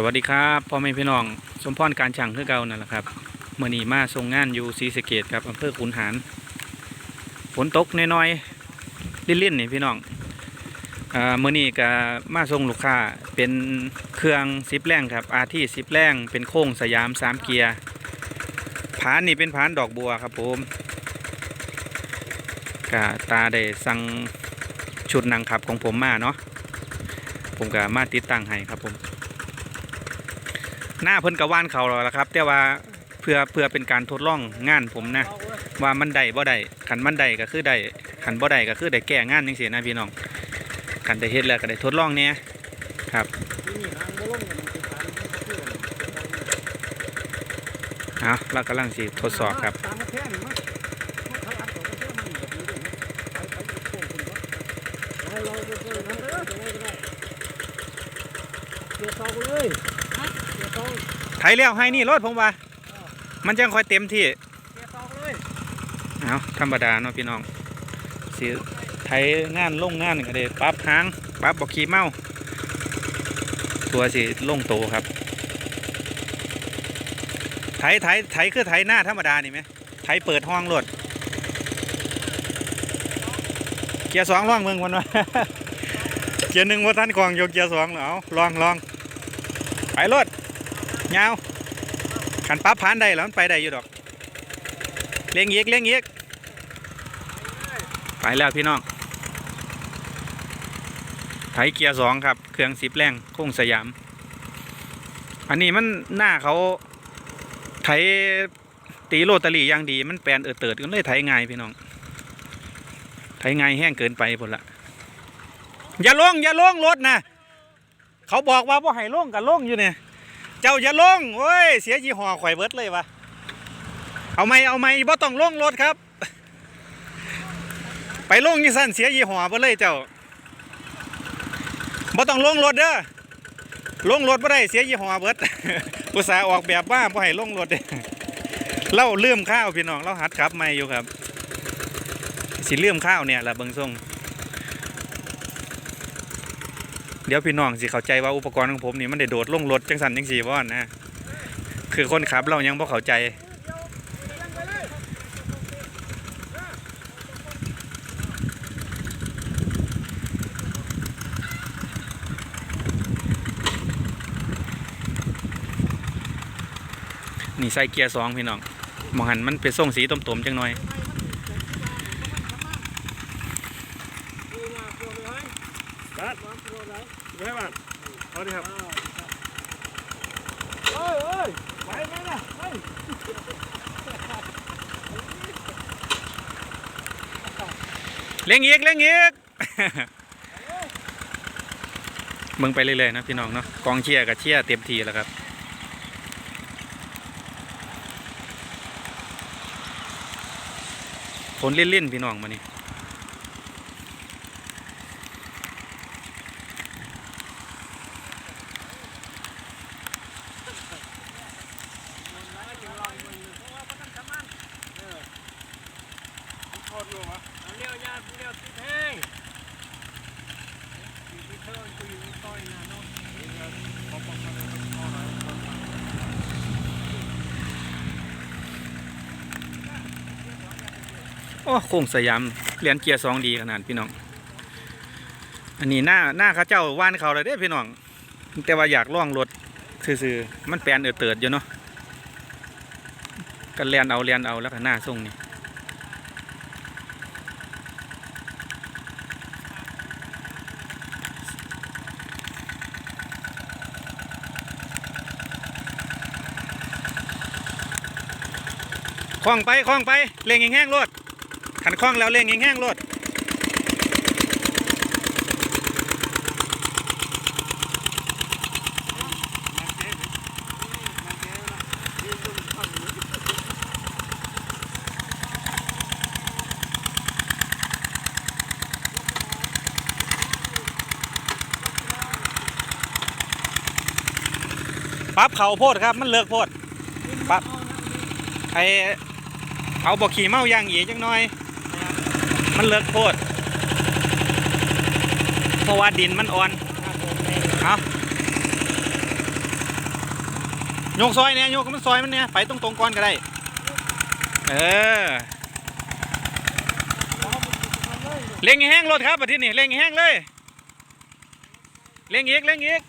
สวัสดีครับพ่อแม่พี่น้อง สมพรการช่างเคือเก่านั่นแหละครับเมื่อนี้มาส่งงานอยู่ศรีสะเกดครับอำเภอขุนหารฝนตกน้อยๆลิ่นๆนี่พี่น้องเมื่อนี้ก็มาส่งลูกค้าเป็นเครื่องซิปแรงครับอาที่ซิปแรงเป็นโค้งสยามสามเกียร์ผานนี่เป็นผานดอกบัวครับผมกะตาได้สั่งชุดนังขับของผมมาเนาะผมก็มาติดตั้งให้ครับผม หน้าเพิ่นกะว่านเขาแล้วล่ะครับ แต่ว่าเพื่อเพื่อเป็นการทดลองงานผมนะ ว่ามันได้บ่ได้ขันมันได้ก็คือได้ขันบ่ได้ก็คือได้แก้งานจังซี่นะพี่น้องขันได้เฮ็ดแล้วก็ได้ทดลองเนี่ยครับเอาเรากำลังสิทดสอบครับเดตัวกระแทกมันแบบนี้ด้วยวะให้เราไปเจอนะเด้อจะได้ก็ได้เกี่ยวเสาเลย ไถแล้วให้นี่รถผมว่า มันจังค่อยเต็มที่เกียวเสาเลยเอาธรรมดาเนาะพี่น้องสิไถงานลงงานก็ได้ปั๊บหางปั๊บบอกขี้เมาตัวสิลงโตครับ ไถไถไถคือไถหน้าธรรมดานี่ไหมไถเปิดห้องรถเกียร์สองล่องเมืองคนวะเกียร์หนึ่งว่าท่านกองโยเกียร์สองเหรอเอาลองลองไปรถ ยาวขันปั๊บผ่านได้แล้วมันไปได้อยู่ดอกเลี้ยงอีกเลี้ยงอีกไปแล้วพี่น้องไถเกียร์สองครับ เครื่องสิบแรงโค้งสยาม อันนี้มันหน้าเขาไถตีโรตารี่อย่างดีมันแปลนเออเติดกันเลยไถง่ายพี่น้องไถง่ายแห้งเกินไปหมดละอย่าลงอย่าลงรถนะเขาบอกว่าว่าให้ลงกับลงอยู่เนี่ย เจ้าอย่าลงโอ้ย เสียยี่ห้อข่อยเบิดเลยวะเอาไหมเอาไหมบ่ต้องลงรถครับ ไปลงยี่สั้นเสียยี่ห้อเบิดเลยเจ้าบ่ต้องลงรถเด้อลงรถบ่ได้เสียยี่ห้อเบิดอุตส่าห์ออกแบบว่าบ่ให้ลงรถเด้เล่าเลื่อมข้าวพี่น้องเราหัดขับไม่อยู่ครับ สิเลื่อมข้าวเนี่ยแหละเบิงทรง เดี๋ยวพี่น้องสิเข้าใจว่าอุปกรณ์ของผมนี่มันได้โดดลงรถจังสันจังสีว่อนนะคือคนขับเรายังบ่เข้าใจนี่ใส่เกียร์สองพี่น้องมองหันมันเป็นส่งสีต้มๆจังหน่อย บัดมาโปรไหน ไม่ให้บ้าน เอาดิครับเอ้ยเอ้ยไปไหมล่ะเฮ้ยเลี้ยงอีกเลี้ยงอีกเบิ่งไปเรื่อยๆนะพี่น้องเนาะกองเชียร์กับเชียร์เต็มทีแล้วครับฝนเล่นๆพี่น้องมานี่ โอยู่วะเลี้ยวยาเลี้ยวติดแห้งมีเทิงคุยมีต้อยนะเนาะโอ้โค้งสยามเรียนเกียร์สองดีขนาดพี่น้อง อันนี้หน้าหน้าข้าเจ้าว่านเขาเลยเด้พี่น้อง แต่ว่าอยากล่องรถซื่อๆมันแปลนเออเติดอยู่เนาะก็เรียนเอาเรียนเอาแล้วก็หน้าส่งนี่ ล้องไปคล้องไปเร่งแห้งๆรถขันคล้องแล้วเร่งแห้งๆรถปรั๊บเข่าโพดครับ มันเลิกโพดปรั๊บไอ เอาบอกขี่เมาอย่างอีกจังน่อย มันเลิกโพดเพราะว่าดินมันอ่อนเอาโยกซอยเนี่ยโยกมันซอยมันเนี่ยไปตรงตรงก่อนก็ได้ เออ เล่งแห้งรถครับอาทิตย์นี้เล่งแห้งเลย เล่งอีกเล่งอีก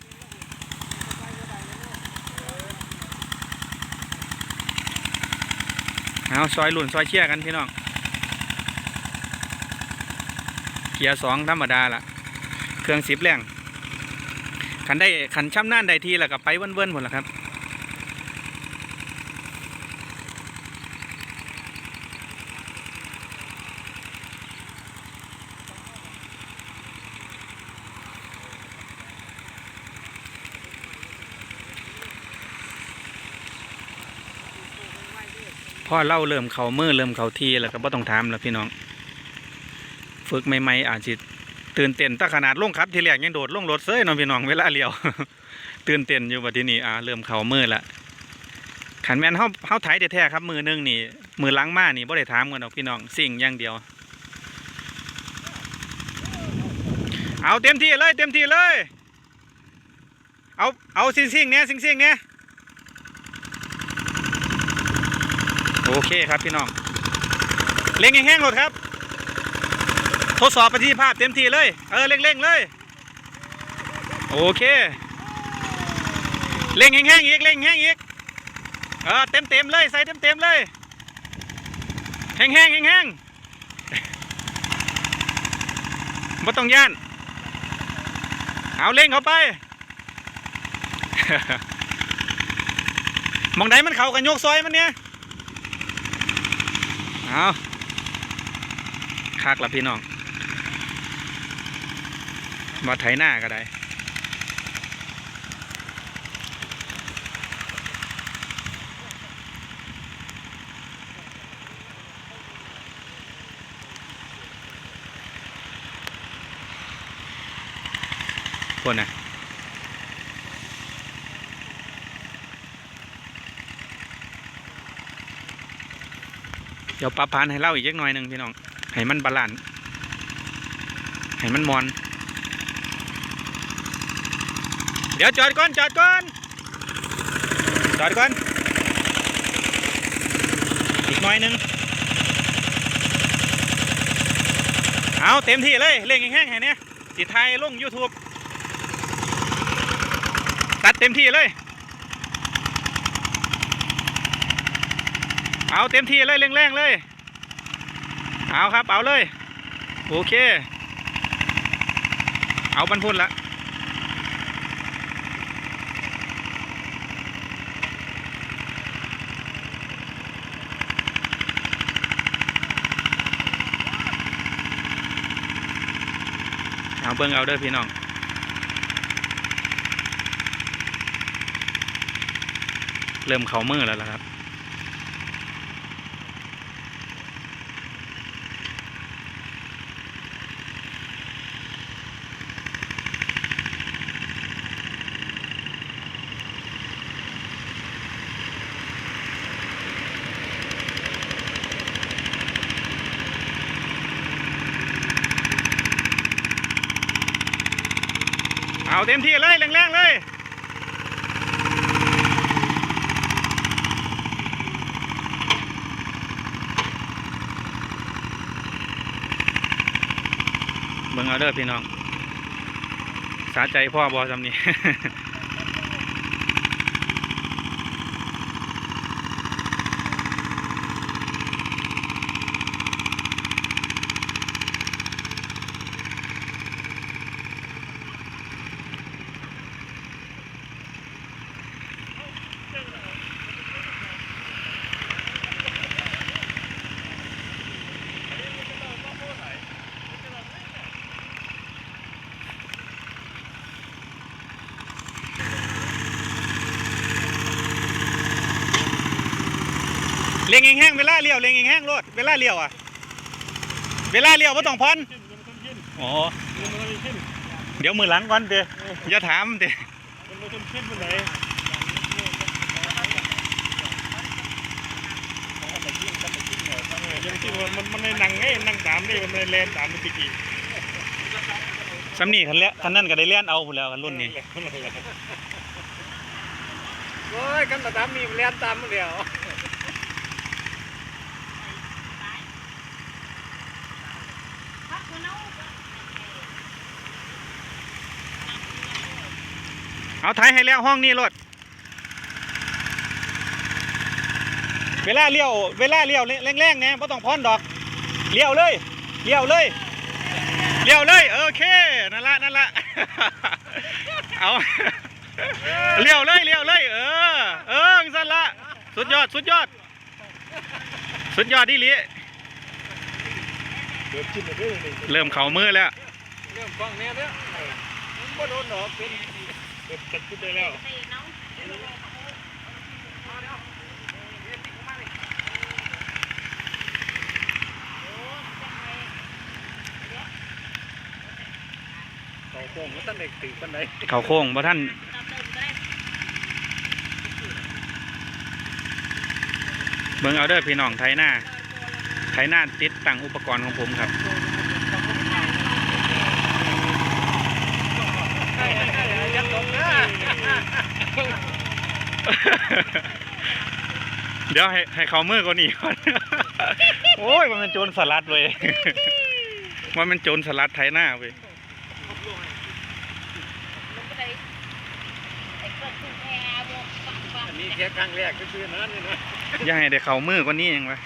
เอาซอยหลุนซอยเชี่ยกันพี่น้องเกียร์สองธรรมดาล่ะ เครื่องสิบแรงขันได้ขันช่ำน่านได้ทีแล้วก็ไปเวิ้นๆหมดแล้วครับ พ่อเล่าเริ่มเขามือเริ่มเขาทีแล้วก็บ่ต้องถามแล้วพี่น้อง ฝึกใหม่ๆอาจจะตื่นเต้นถ้าขนาดลงครับทีแรกยังโดดลงรถเซ้ยน้องพี่น้องเวลาเลี้ยว ตื่นเต้นอยู่ว่าที่นี่อ่าเริ่มเขามือละขันแมนเฮาเฮาไถแท้ๆครับมือหนึงนี่ มือล้างมานี่บ่ได้ถามกันหรอกพี่น้องสิ่งอย่างเดียว เอาเต็มที่เลยเต็มที่เลย เอาเอาซิ่งซิ่งๆเนี้ยซิ่งซิ่งๆเนี้ย โอเคครับพี่น้องเร่งแห้งๆหมดครับ ทดสอบประสิทธิภาพเต็มที่เลย เออเร่งๆเลย โอเคเร่งแห้งๆอีกเร่งแห้งอีกเออเต็มเต็มๆเลยใส่เต็มเต็มๆเลยแห้งๆแห้งๆไม่ต้องย่านเอาเร่งเข้าไปมองไหนมันเข้ากันยกซอยมันเนี่ย เอาคักละพี่น้องมาไถหน้าก็ได้คนนะ เดี๋ยวปรับพานให้เล่าอีกเล็กน่อยหนึ่งพี่น้องให้มันบาลานซ์ให้มันมอน เดี๋ยวจอดก่อนจอดก่อนจอดก่อนอีกน่อยหนึ่งเอาเต็มที่เลยเร่งแห้งๆให้เนี่ยสิไทยลง YouTube ตัดเต็มที่เลย เอาเต็มที่เลยแรงๆเลย เอาครับเอาเลย โอเค เอาบรรพุนละเอาเบิ้งเอาเด้อพี่น้องเริ่มเขามือแล้วล่ะครับาเต็มที่เลยแรงๆเลยเบิ่งเอาเด้อพี่น้อง สาใจพ่อบอจำนี้ เลี้ยงแห้งๆเวลาเลี้ยวเลี้ยงแห้งๆรถเวลาเลี้ยวอะ เวลาเลี้ยวไม่ต้องพอนอ๋อเดี๋ยวมือหลังก่อนเด้ออย่าถามเด้อมันไม่ต้องขึ้นไปไหนยังที่มันมันมันในนั่งไงนั่งตามได้มันในแลนตามมันตะกี้สำนี่คันเลี้ยคันนั้นก็ได้เลี้ยนเอาพู้นแล้วกันรุ่นนี้เฮ้ยยกันตามมีเรียนตามเดียว เอาถ่ายให้แล้วห้องนี้รถเวลาเลี้ยวเวลาเลี้ยวแรงๆเนี่ยไ่ต้องพอนดอกเลี้ยวเลยเลี้ยวเลยเลี้ยวเลยโอเคนั่นละนั่นละเอาเลี้ยวเลยเลี้ยวเลยเออเออสั่นละสุดยอดสุดยอด สุดยอดดีหลีเดือดชิ้นเริ่มเข่ามือแล้วเรื่องฟังเนี่ยเนี่ยมันบ่โดนดอกเป็น เดือดจัดชิ้นได้แล้วเขาโค้งมันตั้งเด็กตื่นปันไหนเขาโค้งบ่ท่านเบิ่งเอาเด้อพี่น้องไทยหน้าไทยหน้าติดตั้งอุปกรณ์ของผมครับ ยัดตรงนะ เดี๋ยวให้ให้เขามือก่อนนี่ก่อนโอ้ยมันเป็นโจรสลัดเว้ยมันเป็นโจรสลัดไทยหน้าเว้ยอันนี้แค่ครั้งแรกก็คือนั้นนี่นะอย่าให้ได้เขามือก่อนนี่ยังวะ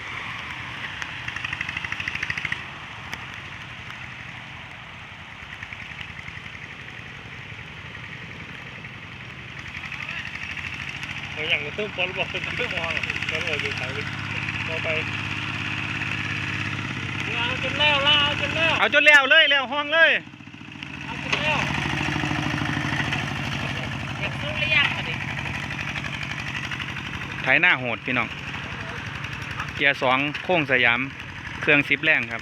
อย่างเติมบอลบอกเติมบอลแล้วเราจะถ่ายไปต่อไปลาจนแล้วลาจนแล้วเอาจนแล้วเลยแล้วห้องเลยเอาจนแล้วไทยหน้าโหดพี่น้องเกียร์สองโค้งสยาม เครื่องซิปแรงครับ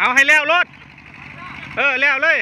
เอา ให้แล้วรถ เออแล้วเลย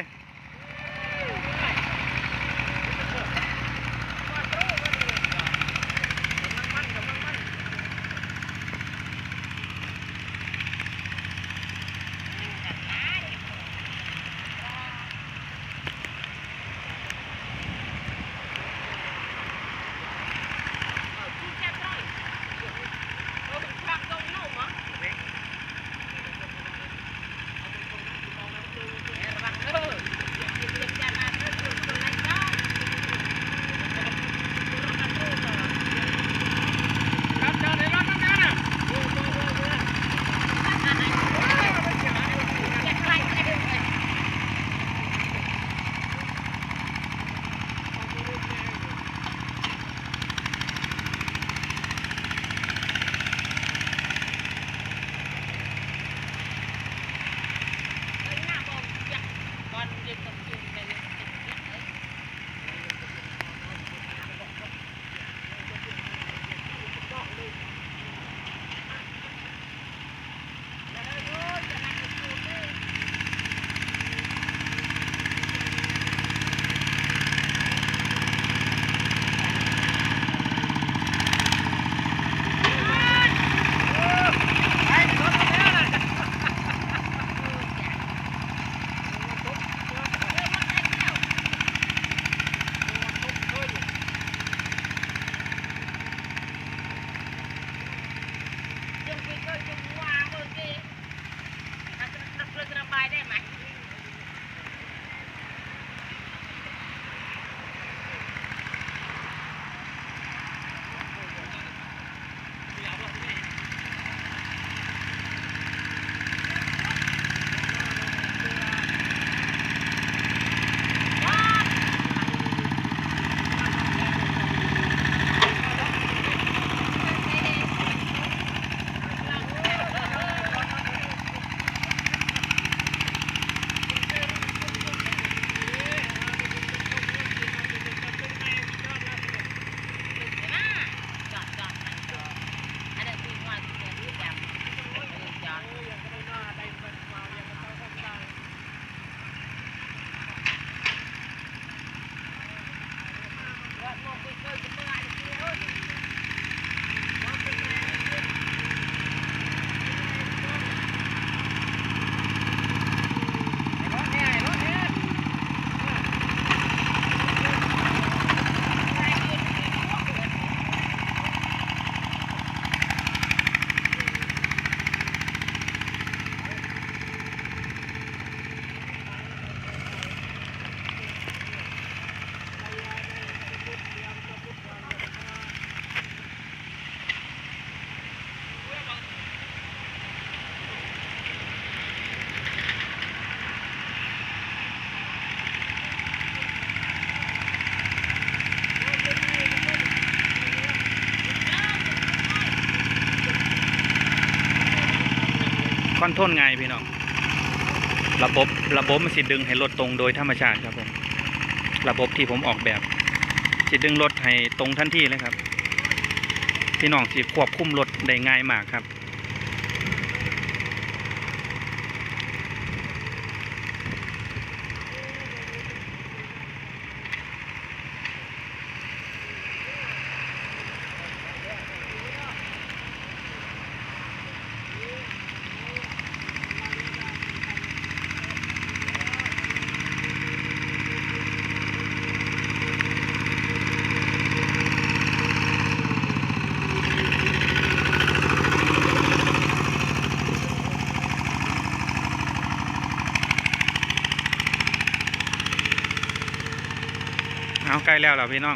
อนท่นไงพี่น้อง ระบบระบบมันสิดึงให้รถตรงโดยธรรมชาติครับผม ระบบที่ผมออกแบบสิดึงรถให้ตรงทันทีเลยครับ พี่น้องสิควบคุมรถได้ง่ายมากครับ แล้วเหรอพี่น้อง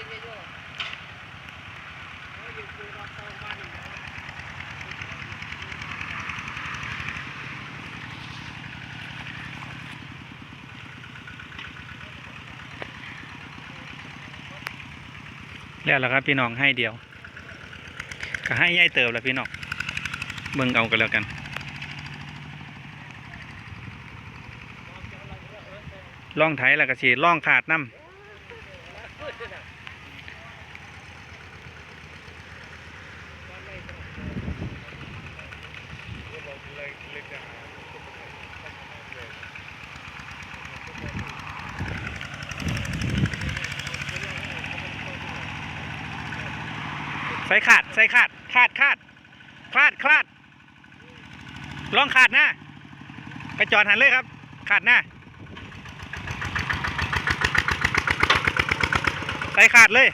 แล้วล่ะครับพี่น้องให้เดียว ก็ให้ย่ายเติบแล้วพี่น้องเบิ่งเอากันแล้วกัน ล่องไถแล้วก็สีล่องขาดน้ำ ใส่ขาด ใส่ขาด ขาดขาดคลาดคลาด ลองขาดนะไปจอดหันเลยครับ ขาดหน้า ใส่ขาดเลย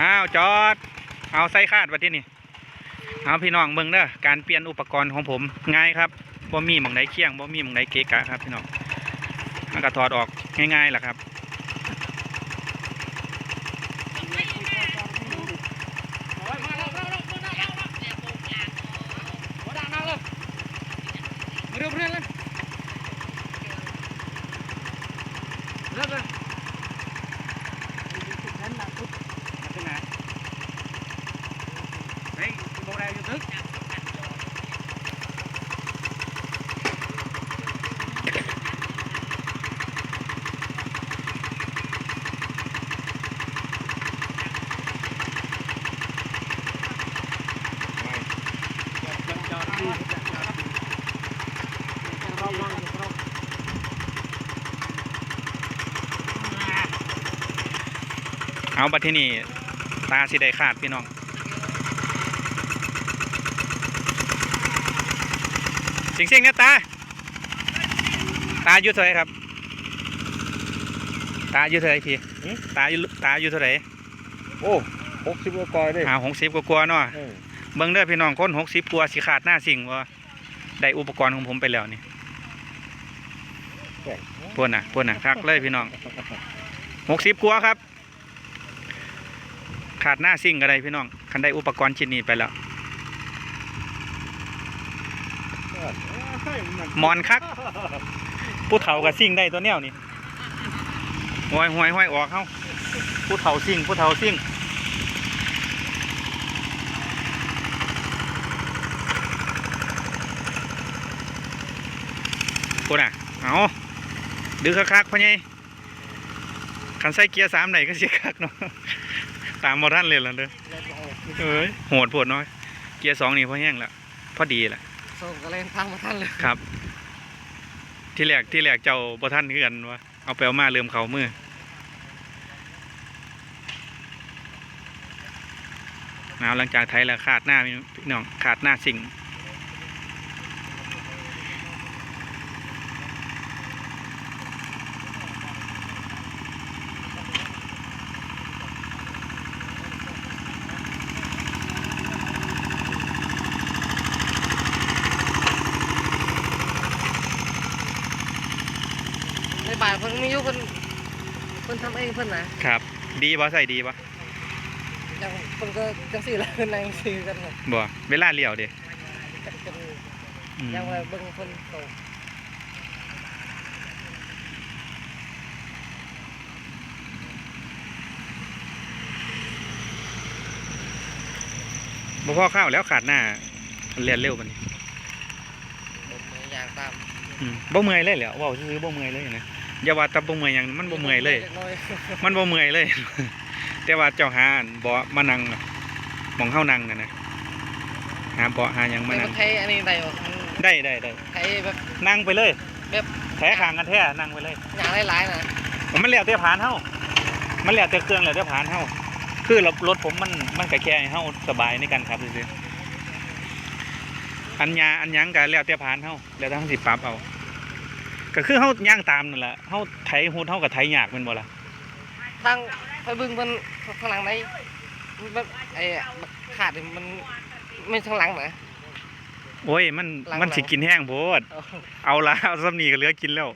อ้าว จอด เอาใส่ขาดวัที่นี่เอาพี่น้องเมืองเด้อการเปลี่ยนอุปกรณ์ของผมง่ายครับบ่มีหมองไหนเคียงบ่มีหมองไหนเกะกะครับพี่น้อง มันก็ถอดออกง่ายๆแหละครับเร็วเร็วเลยเร็วเลยนั่นแหละทุกมาที่ไหนเฮ้ยโบราณอยู่ตึก เอาบัดที่นี่ตาสิได้ขาดพี่น้องสิงสิงๆเนี่ยตา ตาอายุเท่าไหรครับ ตาอายุเท่าไหรพี่ตาอายุตาอายุเท่าไหรโอ้หกสิบกว่ากอยเลยอ่าหกสิบกว่าๆเนาะเออเบิ่งเด้อพี่น้องคนหกสิบกว่าสิขาดหน้าสิ่งว่าได้อุปกรณ์ของผมไปแล้วนี่แปลกพวกน่ะพวกน่ะคักเลยพี่น้องหกสิบกว่าครับ ขาดหน้าสิ่งก็ได้พี่น้องคันได้อุปกรณ์ชิ้นนี้ไปแล้วมอนคัก ผู้เฒ่ากับสิ่งได้ตัวแนวนี่ห้อยห้อยห้อยออกเข้าผู้เฒ่าสิ่งผู้เฒ่าสิ่งพูดอะ เอาดื้อคักๆพ่อใหญ่คันใส่เกียร์สามไหนก็เสิคักเนาะ ตามมอทันเลยล่ะเด้อเอ้ยโหดปวดน้อย เกียร์สองนี่พอแห้งแล้วพอดีแหละส่งกระเลนพังมาท่านเลยครับ ที่แรกที่แรกเจ้าบ่ท่านคือกันวะเอาไปเอามาเริ่มเขามือเอาหลังจากไทยแล้วขาดหน้าพี่น้องขาดหน้าสิ่ง ในบ่ายเพิ่นมีอยู่เพิ่น เพิ่นทำเองเพิ่นนะครับ ดีบ่ใส่ดีบ่ยังเพิ่นก็จังซี่ละเพิ่นนั่งซื้อกันครับบ่เวลาเลี้ยวเด้จังซี่อืมยังว่าเบิ่งเพิ่นโตบ่พอข้าวแล้วขาดหน้าเรียนเร็วปานนี้บ่มือย่างตามอืมบ่เมื่อยเลยแหล้วเว้าซื่อๆบ่เมื่อยเลยนะ อย่าว่าแต่บ่เมื่อยหยังมันบ่เมื่อยเลยน้อยมันบ่เมื่อยเลย แต่ว่าเจ้าหาอันเบาะมานั่งน่ะหมองเฮานั่งน่ะนะหาเบาะหาหยังมาแต่นั่มังนไทยอันนี้ได้บ่มันได้ได้ได้ไทยแบบ นั่งไปเลยแบบ แท้ขางกันแท้นั่งไปเลยอย่างหลายๆนะมันแล้วแต่ผานเฮามันแล้วแต่เครื่องแล้วแต่ผานเฮาคือรถรถผมมันมันก็แค่ให้เฮาสบายในการขับซื่อๆอันยาอันหยังก็แล้วแต่ผานเฮาแล้วแต่เฮาสิปรับเอา ก็คือเฮาย่างตามนั่นแหละเฮาไถฮูดเฮาก็ไถยากแม่นบ่ล่ะทางไปเบิ่งเพิ่นข้างหลังได้มันแบบไอ้บักขาดนี่มันไม่ข้างหลังนะโอ้ยมันหลังๆมันสิกินแห้งโพดเอาเอาละเอาซ้ำนี่ก็เหลือกินแล้ว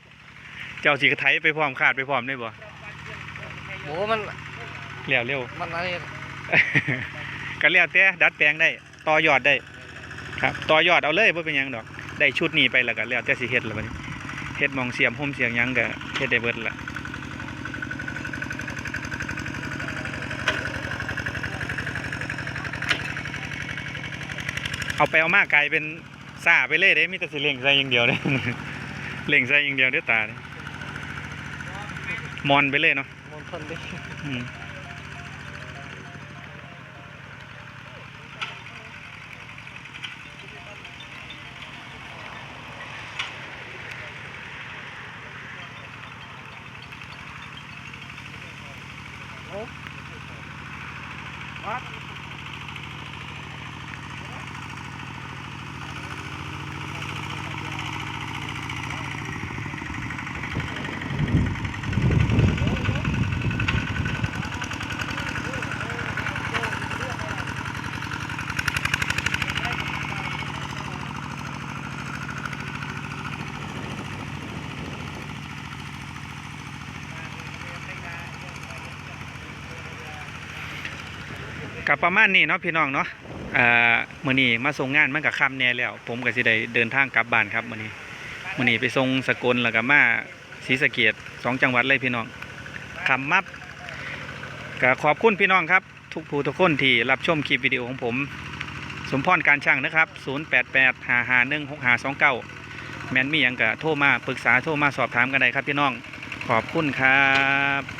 เจ้าสิกระไทยไปพร้อมขาดไปพร้อมได้บ่โหมันเร็วเร็ว มันอะไรก็แล้วแต่ดัดแปลงได้ต่อยอดได้ ครับต่อยอดเอาเลยบ่เป็นหยังดอก ได้ชุดนี้ไปแล้วก็แล้วแต่สิเฮ็ดแล้วบัดนี้ เฮ็ดหมองเสียมห่มเสียงหยังก็เฮ็ดได้เบิดละเอาไปเอามากลายเป็นซ่าไปเลยเด้มีแต่สิเล่งใส่อย่างเดียวเด้เล่งใส่อย่างเดียวเด้อตาเด้มอนไปเลยเนาะมนทนดิ กับประมาณนี้เนาะพี่น้องเนาะเอ่อมื้อนี้มาส่งงานมันก็ค่ำแน่แล้ว ผมก็สิได้เดินทางกลับบ้านครับมื้อนี้มื้อนี้ไปส่งสกลแล้วก็มาศรีสะเกษสองจังหวัดเลยพี่น้องคำมับก็ขอบคุณพี่น้องครับ ทุกผู้ทุกคนที่รับชมคลิปวิดีโอของผม สมพรการช่างนะครับ 0885516529 แมนมีหยังก็โทรมาปรึกษาโทรมาสอบถามกันได้ครับพี่น้องขอบคุณครับ